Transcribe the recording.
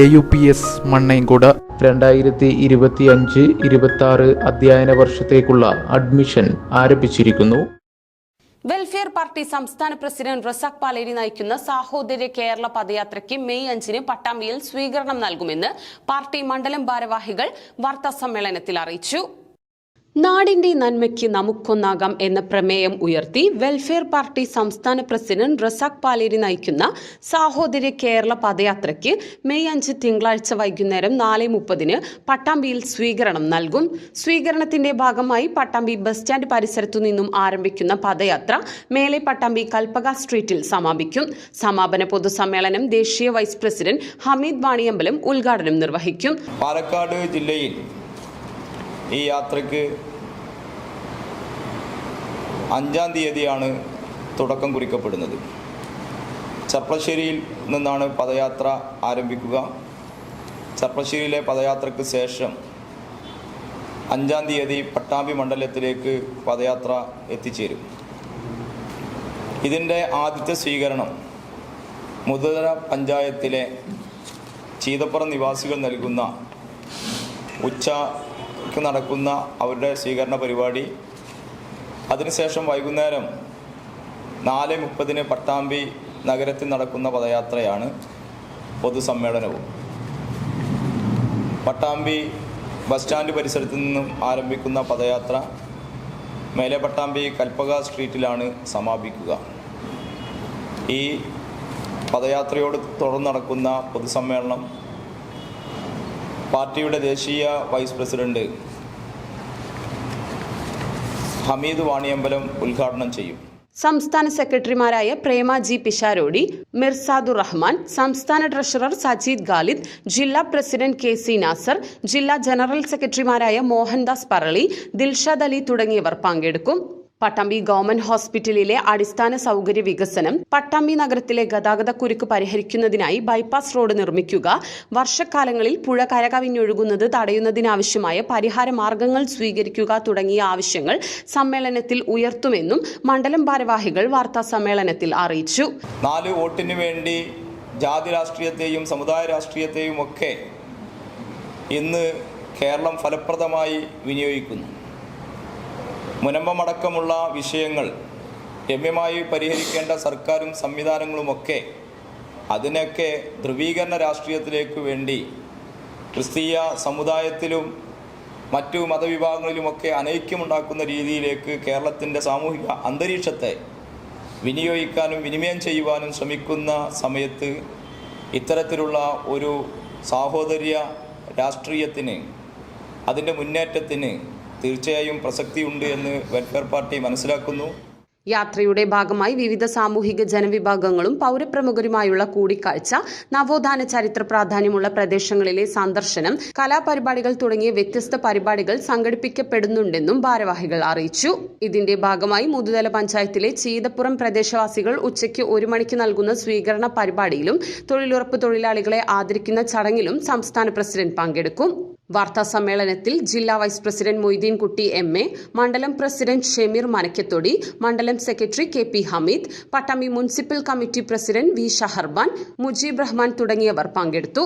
A U P S Mannengode രണ്ടായിരത്തി ഇരുപത്തി അഞ്ച് ഇരുപത്തി ആറ് അധ്യയന വർഷത്തേക്കുള്ള അഡ്മിഷൻ ആരംഭിച്ചിരിക്കുന്നു. വെൽഫെയർ പാർട്ടി സംസ്ഥാന പ്രസിഡന്റ് റസാഖ് പാലേരി നയിക്കുന്ന സാഹോദര്യ കേരള പദയാത്രയ്ക്ക് മെയ് അഞ്ചിന് പട്ടാമ്പിയിൽ സ്വീകരണം നൽകുമെന്ന് പാർട്ടി മണ്ഡലം ഭാരവാഹികൾ വാർത്താ സമ്മേളനത്തിൽ അറിയിച്ചു. നാടിന്റെ നന്മയ്ക്ക് നമുക്കൊന്നാകാം എന്ന പ്രമേയം ഉയർത്തി വെൽഫെയർ പാർട്ടി സംസ്ഥാന പ്രസിഡന്റ് റസാഖ് പാലേരി നയിക്കുന്ന സാഹോദര്യ കേരള പദയാത്രയ്ക്ക് മെയ് അഞ്ച് തിങ്കളാഴ്ച വൈകുന്നേരം നാല് മുപ്പതിന് പട്ടാമ്പിയിൽ സ്വീകരണം നൽകും. സ്വീകരണത്തിന്റെ ഭാഗമായി പട്ടാമ്പി ബസ് സ്റ്റാൻഡ് പരിസരത്തു നിന്നും ആരംഭിക്കുന്ന പദയാത്ര മേലെ പട്ടാമ്പി കൽപ്പക സ്ട്രീറ്റിൽ സമാപിക്കും. സമാപന പൊതുസമ്മേളനം ദേശീയ വൈസ് പ്രസിഡന്റ് ഹമീദ് വാണിയമ്പലം ഉദ്ഘാടനം നിർവഹിക്കും. പാലക്കാട് ജില്ലയിൽ ഈ യാത്രയ്ക്ക് അഞ്ചാം തീയതിയാണ് തുടക്കം കുറിക്കപ്പെടുന്നത്. ചർപ്പശ്ശേരിയിൽ നിന്നാണ് പദയാത്ര ആരംഭിക്കുക. ചർപ്പശ്ശേരിയിലെ പദയാത്രയ്ക്ക് ശേഷം അഞ്ചാം തീയതി പട്ടാമ്പി മണ്ഡലത്തിലേക്ക് പദയാത്ര എത്തിച്ചേരും. ഇതിന്റെ ആദ്യത്തെ സ്വീകരണം മുതിര പഞ്ചായത്തിലെ ചീതപ്പുറം നിവാസികൾ നൽകുന്ന ഉച്ചയ്ക്ക് നടക്കുന്ന അവരുടെ സ്വീകരണ പരിപാടി. അതിനുശേഷം വൈകുന്നേരം നാല് മുപ്പതിന് പട്ടാമ്പി നഗരത്തിൽ നടക്കുന്ന പദയാത്രയാണ് പൊതുസമ്മേളനവും. പട്ടാമ്പി ബസ് സ്റ്റാൻഡ് പരിസരത്തു നിന്നും ആരംഭിക്കുന്ന പദയാത്ര മേലെ പട്ടാമ്പി കൽപ്പക സ്ട്രീറ്റിലാണ് സമാപിക്കുക. ഈ പദയാത്രയോട് തുടർന്ന് നടക്കുന്ന പൊതുസമ്മേളനം പാർട്ടിയുടെ ദേശീയ വൈസ് പ്രസിഡന്റ് ഹമീദ് വാണിയമ്പലം ഉദ്ഘാടനം ചെയ്യും. സംസ്ഥാന സെക്രട്ടറിമാരായ പ്രേമ ജി പിഷാരോടി മിർസാദുർ റഹ്മാൻ സംസ്ഥാന ട്രഷറർ സജീദ് ഖാലിദ് ജില്ലാ പ്രസിഡന്റ് കെ സി നാസർ ജില്ലാ ജനറൽ സെക്രട്ടറിമാരായ മോഹൻദാസ് പറളി ദിൽഷാദ് അലി തുടങ്ങിയവർ പങ്കെടുക്കും. പട്ടാമ്പി ഗവൺമെന്റ് ഹോസ്പിറ്റലിലെ അടിസ്ഥാന സൗകര്യ വികസനം പട്ടാമ്പി നഗരത്തിലെ ഗതാഗത കുരുക്ക് പരിഹരിക്കുന്നതിനായി ബൈപ്പാസ് റോഡ് നിർമ്മിക്കുക വർഷക്കാലങ്ങളിൽ പുഴ കരകവിഞ്ഞൊഴുകുന്നത് തടയുന്നതിനാവശ്യമായ പരിഹാര മാർഗങ്ങൾ സ്വീകരിക്കുക തുടങ്ങിയ ആവശ്യങ്ങൾ സമ്മേളനത്തിൽ ഉയർത്തുമെന്നും മണ്ഡലം ഭാരവാഹികൾ വാർത്താ സമ്മേളനത്തിൽ അറിയിച്ചു. നാല് വോട്ടിന് വേണ്ടി ജാതി രാഷ്ട്രീയത്തെയും സമുദായ രാഷ്ട്രീയത്തെയും ഒക്കെ ഇന്ന് കേരളം ഫലപ്രദമായി വിനിയോഗിക്കുന്നു. മുനമ്പമടക്കമുള്ള വിഷയങ്ങൾ രമ്യമായി പരിഹരിക്കേണ്ട സർക്കാരും സംവിധാനങ്ങളുമൊക്കെ അതിനൊക്കെ ധ്രുവീകരണ രാഷ്ട്രീയത്തിലേക്ക് വേണ്ടി ക്രിസ്തീയ സമുദായത്തിലും മറ്റു മതവിഭാഗങ്ങളിലുമൊക്കെ അനൈക്യമുണ്ടാക്കുന്ന രീതിയിലേക്ക് കേരളത്തിന്റെ സാമൂഹിക അന്തരീക്ഷത്തെ വിനിയോഗിക്കാനും വിനിമയം ചെയ്യുവാനും ശ്രമിക്കുന്ന സമയത്ത് ഇത്തരത്തിലുള്ള ഒരു സാഹോദര്യ രാഷ്ട്രീയത്തിന് അതിന്റെ മുന്നേറ്റത്തിന് തീർച്ചയായും പ്രസക്തിയുണ്ട് എന്ന് വെൽഫെയർ പാർട്ടി മനസ്സിലാക്കുന്നു. യാത്രയുടെ ഭാഗമായി വിവിധ സാമൂഹിക ജനവിഭാഗങ്ങളും പൗരപ്രമുഖരുമായുള്ള കൂടിക്കാഴ്ച നവോത്ഥാന ചരിത്ര പ്രാധാന്യമുള്ള പ്രദേശങ്ങളിലെ സന്ദർശനം കലാപരിപാടികൾ തുടങ്ങിയ വ്യത്യസ്ത പരിപാടികൾ സംഘടിപ്പിക്കപ്പെടുന്നുണ്ടെന്നും ഭാരവാഹികൾ അറിയിച്ചു. ഇതിന്റെ ഭാഗമായി മുതുതല പഞ്ചായത്തിലെ ചീതപ്പുറം പ്രദേശവാസികൾ ഉച്ചയ്ക്ക് ഒരു മണിക്ക് നൽകുന്ന സ്വീകരണ പരിപാടിയിലും തൊഴിലുറപ്പ് തൊഴിലാളികളെ ആദരിക്കുന്ന ചടങ്ങിലും സംസ്ഥാന പ്രസിഡന്റ് പങ്കെടുക്കും. വാർത്താ സമ്മേളനത്തിൽ ജില്ലാ vice president Moideenkutty M A മണ്ഡലം പ്രസിഡന്റ് ഷെമീർ മനക്കത്തൊടി മണ്ഡലം secretary K P Hameed Pattami municipal committee president V Shaharban Mujeeb Rahman തുടങ്ങിയവർ പങ്കെടുത്തു.